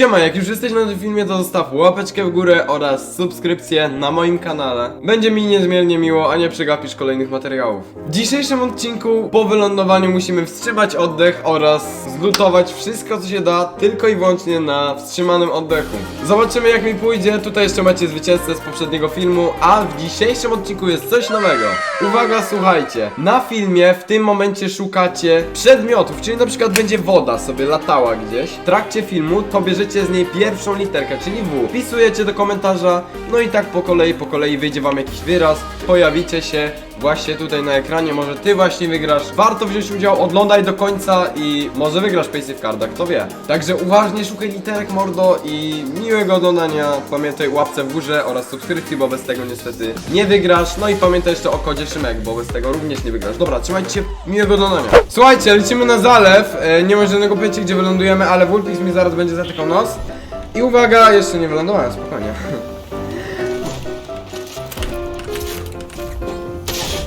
Siema, jak już jesteś na tym filmie, to zostaw łapeczkę w górę oraz subskrypcję na moim kanale. Będzie mi niezmiernie miło, a nie przegapisz kolejnych materiałów. W dzisiejszym odcinku po wylądowaniu musimy wstrzymać oddech oraz zlutować wszystko, co się da, tylko i wyłącznie na wstrzymanym oddechu. Zobaczymy jak mi pójdzie, tutaj jeszcze macie zwycięzcę z poprzedniego filmu, a w dzisiejszym odcinku jest coś nowego. Uwaga, słuchajcie, na filmie w tym momencie szukacie przedmiotów, czyli na przykład będzie woda sobie latała gdzieś. W trakcie filmu to bierzecie z niej pierwszą literkę, czyli W. Wpisujecie do komentarza, no i tak po kolei, po kolei wyjdzie wam jakiś wyraz, pojawicie się właśnie tutaj na ekranie, może ty właśnie wygrasz. Warto wziąć udział, oglądaj do końca i może wygrasz Paysafe Carda, kto wie. Także uważnie szukaj literek mordo i miłego oglądania. Pamiętaj łapce w górze oraz subskrypcji, bo bez tego niestety nie wygrasz. No i pamiętaj jeszcze o kodzie Szymek, bo bez tego również nie wygrasz. Dobra, trzymajcie się, miłego oglądania. Słuchajcie, lecimy na zalew. E, nie ma żadnego pojęcia gdzie wylądujemy, ale Wulpix mi zaraz będzie zatykał nos. I uwaga, jeszcze nie wylądowałem, spokojnie.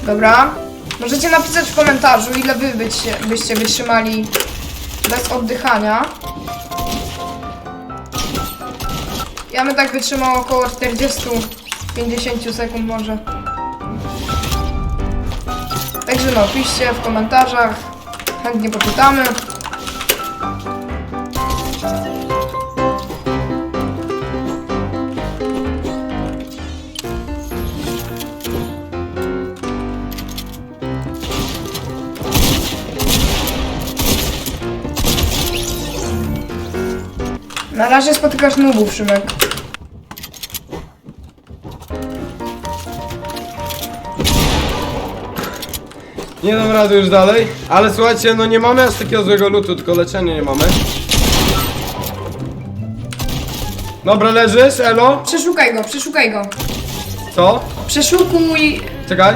Dobra. Możecie napisać w komentarzu, ile wy byście, byście wytrzymali bez oddychania. Ja bym tak wytrzymał około 40-50 sekund może. Także no, piszcie w komentarzach. Chętnie poczytamy. Na razie spotykasz nubów, Szymek. Nie dam rady już dalej, ale słuchajcie, no nie mamy aż takiego złego lutu, tylko leczenie nie mamy. Dobra, leżysz, elo? Przeszukaj go, przeszukaj go. Co? Przeszukuj Czekaj,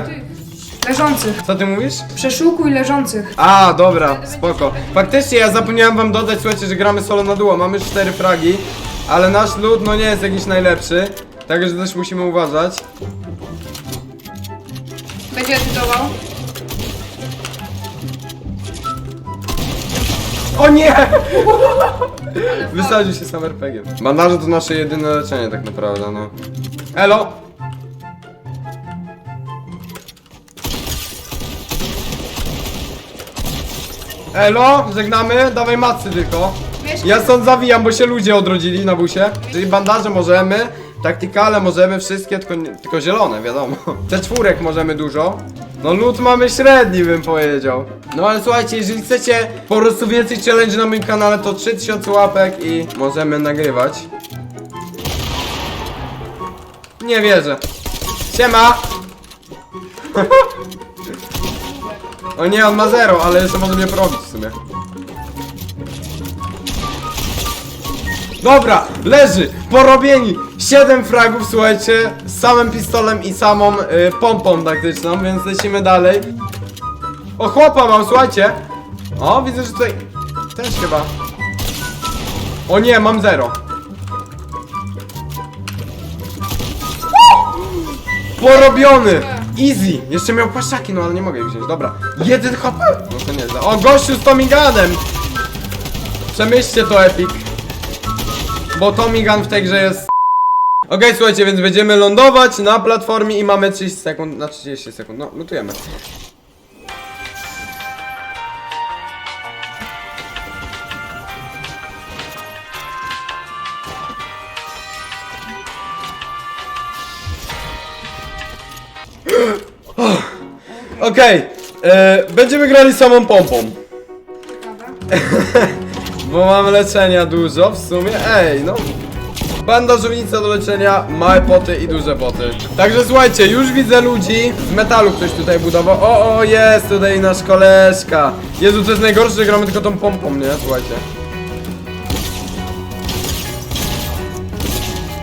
leżących. co ty mówisz? Przeszukuj leżących. A, dobra, spoko. Faktycznie ja zapomniałem wam dodać, słuchajcie, że gramy solo na duo, mamy 4 fragi, ale nasz lud no nie jest jakiś najlepszy, także też musimy uważać. Będzie edytował. O nie! Wysadził się sam RPG. Bandaże to nasze jedyne leczenie tak naprawdę, no. Elo! Elo, żegnamy, dawaj macy tylko. Ja stąd zawijam, bo się ludzie odrodzili na busie. Czyli bandaże możemy, taktykale możemy, wszystkie, tylko, nie- tylko zielone, wiadomo. Te czwórek możemy dużo. No lód mamy średni, bym powiedział. No ale słuchajcie, jeżeli chcecie po prostu więcej challenge na moim kanale, to 3000 łapek i możemy nagrywać. Nie wierzę. Siema! o nie, on ma zero, ale jeszcze może mnie porobić w sumie. Dobra, leży, porobieni. 7 fragów, słuchajcie Z samym pistolem i samą y, pompą taktyczną, więc lecimy dalej. O, chłopa mam, słuchajcie. O, widzę, że tutaj też chyba. O nie, mam zero. Porobiony! Easy! Jeszcze miał paszczaki, no ale nie mogę ich wziąć, dobra Jeden HP! No to nie O, gościu z Tomiganem! Przemyślcie to, Epic bo Tommy Gun w tej grze jest Okej, słuchajcie, więc będziemy lądować na platformie i mamy 30 sekund, na 30 sekund, no, lutujemy Okej, e, będziemy grali samą pompą Bo mam leczenia dużo w sumie. Ej, no. Bandażownica do leczenia, małe poty i duże poty. Także słuchajcie, już widzę ludzi. Z metalu ktoś tutaj budował. O, o, jest tutaj nasz koleżka. Jezu, to jest najgorsze, że gramy tylko tą pompą, nie? Słuchajcie.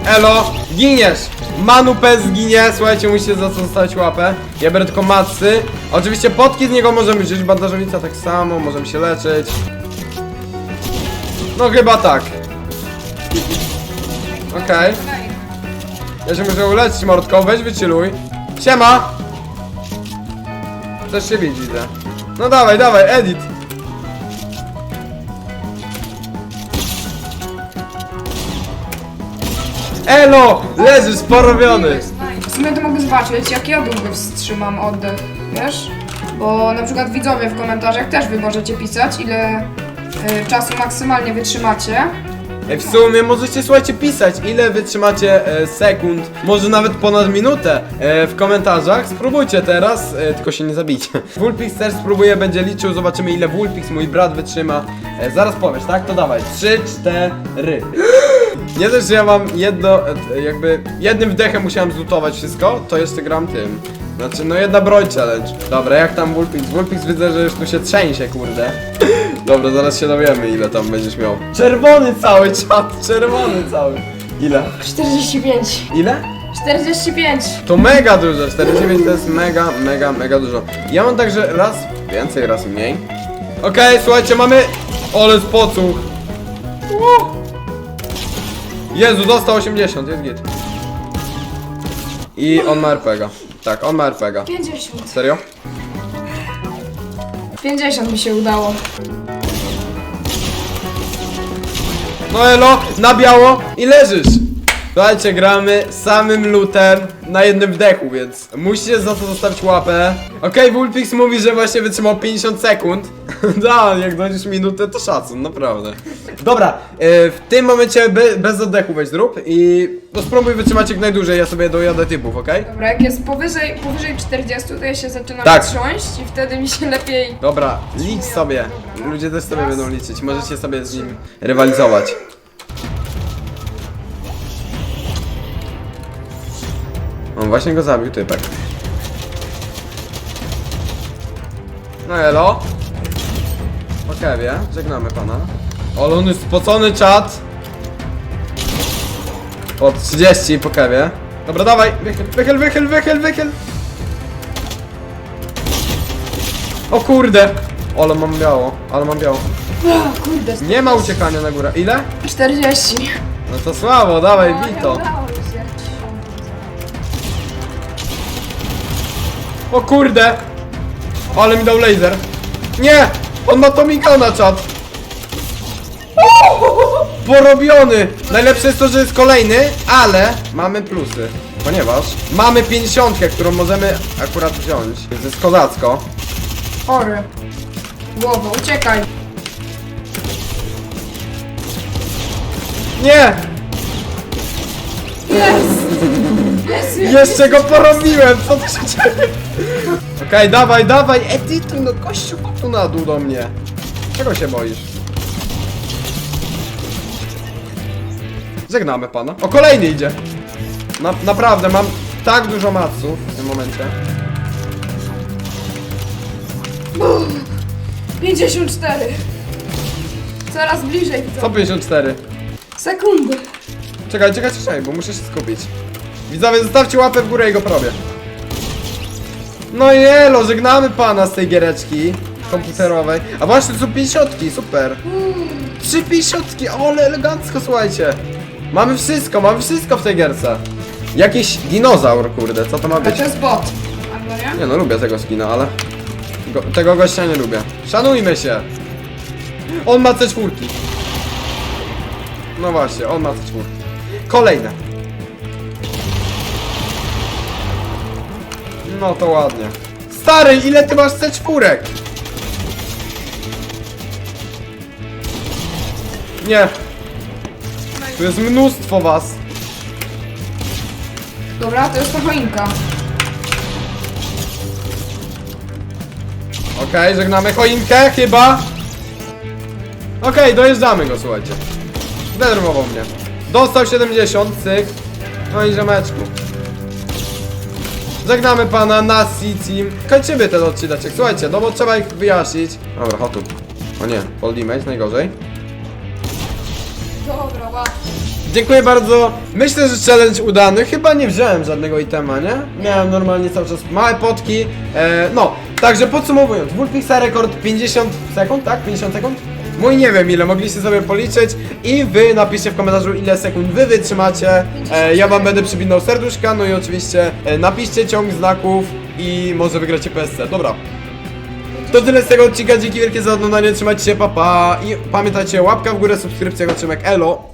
Elo, giniesz! Manu Pez zginie, słuchajcie, musicie za co zostawić łapę. Ja biorę tylko macy. Oczywiście potki z niego możemy wziąć, bandażownica tak samo, możemy się leczyć. No chyba tak. Okej. Ja się muszę uleczyć, mordko, weź wychilluj. Siema! Też się widzę. No dawaj, dawaj, edit. Elo! Leżysz porobiony! W sumie to mogę zobaczyć, jak ja długo wstrzymam oddech, wiesz? Bo na przykład widzowie w komentarzach też wy możecie pisać, ile y, czasu maksymalnie wytrzymacie. Ej, w sumie możecie słuchajcie pisać, ile wytrzymacie e, sekund, może nawet ponad minutę e, w komentarzach. Spróbujcie teraz, e, tylko się nie zabijcie. Wulpix też spróbuje, będzie liczył, zobaczymy ile Wulpix, mój brat wytrzyma. E, zaraz powiesz, tak? To dawaj. 3, 4. Nie dość, że ja mam jedno, jakby jednym wdechem musiałem zlutować wszystko, to jeszcze gram tym. Znaczy, no jedna broń challenge. Dobra, jak tam Wulpix? Wulpix widzę, że już tu się trzęsie, kurde. Dobra, zaraz się dowiemy, ile tam będziesz miał. Czerwony cały czat, czerwony cały. Ile? 45. Ile? 45. To mega dużo, 49 to jest mega, mega, mega dużo. Ja mam także raz więcej, raz mniej. Okej, słuchajcie, mamy... Ole spocuch. Ło. Jezu, dostał 80, jest git. I on ma RPGa. Tak, on ma RPGa. 50. Serio? 50 mi się udało. No elo, na biało i leżysz. Słuchajcie, gramy samym lutem na jednym wdechu, więc musicie za to zostawić łapę. Okej, Wulpix mówi, że właśnie wytrzymał 50 sekund. da, jak dojdziesz minutę, to szacun, naprawdę. Dobra, e, w tym momencie be, bez oddechu weź zrób i no spróbuj wytrzymać jak najdłużej, ja sobie dojadę typów, okej? Dobra, jak jest powyżej, powyżej 40, to ja się zaczynam Tak. trząść i wtedy mi się lepiej... Dobra, licz sobie. Ludzie też sobie będą liczyć, możecie sobie z nim rywalizować. On właśnie go zabił, typek. No elo. Po kewie, żegnamy pana. O, on jest spocony czat. Po 30 po kewie. Dobra, dawaj, wychyl, wychyl, wychyl, wychyl, wychyl. O kurde! Ale mam biało, ale mam biało. O, kurde, Nie ma uciekania na górę. Ile? 40. No to słabo, dawaj, bij O kurde! Ale mi dał laser. Nie! On ma Tomika na czat. Porobiony! Najlepsze jest to, że jest kolejny, ale mamy plusy. Ponieważ mamy 50, którą możemy akurat wziąć. Więc jest kozacko. Chory. Głowa, uciekaj. Nie! Jeszcze go porobiłem, co tu się dzieje? Okej, dawaj, dawaj, edytuj, no gościu, chodź tu na dół do mnie. Czego się boisz? Żegnamy pana. O, kolejny idzie. Na, naprawdę, mam tak dużo maców w tym momencie. 54. Coraz bliżej widzę. Co 54? Sekundy. Czekaj, czekaj, czekaj, bo muszę się skupić. Widzowie, zostawcie łapę w górę i go porobię. No jelo, żegnamy pana z tej giereczki komputerowej. A właśnie, to są 50, super. Trzy 50, ale elegancko, słuchajcie. Mamy wszystko, mamy wszystko w tej gierce. Jakiś dinozaur, kurde, co to ma A być? to jest bot. Albo nie? Nie no, lubię tego skina, ale... Go, tego gościa nie lubię. Szanujmy się. On ma C4. No właśnie, on ma C4. Kolejne. No to ładnie. Stary, ile ty masz C4? Nie. Tu jest mnóstwo was. Dobra, to jest ta choinka. Okej, żegnamy choinkę, chyba. Okej, dojeżdżamy go, słuchajcie. Zdenerwował mnie. Dostał 70, cyk. No i ziomeczku. Żegnamy pana na Team. Kończymy ten odcinek, słuchajcie, no bo trzeba ich wyjaśnić. Dobra, hotu. O nie, fall damage, najgorzej. Dobra, łatwo. Dziękuję bardzo. Myślę, że challenge udany. Chyba nie wziąłem żadnego itema, nie? Miałem normalnie cały czas małe potki. E, no, także podsumowując, Wulpixa rekord 50 sekund, tak? 50 sekund? Mój nie wiem ile, mogliście sobie policzyć i wy napiszcie w komentarzu ile sekund wy wytrzymacie. E, ja wam będę przypinał serduszka, no i oczywiście e, napiszcie ciąg znaków i może wygracie PSC. Dobra. To tyle z tego odcinka, dzięki wielkie za oglądanie, trzymajcie się, papa pa. i pamiętajcie, łapka w górę, subskrypcja, Trzymek, elo.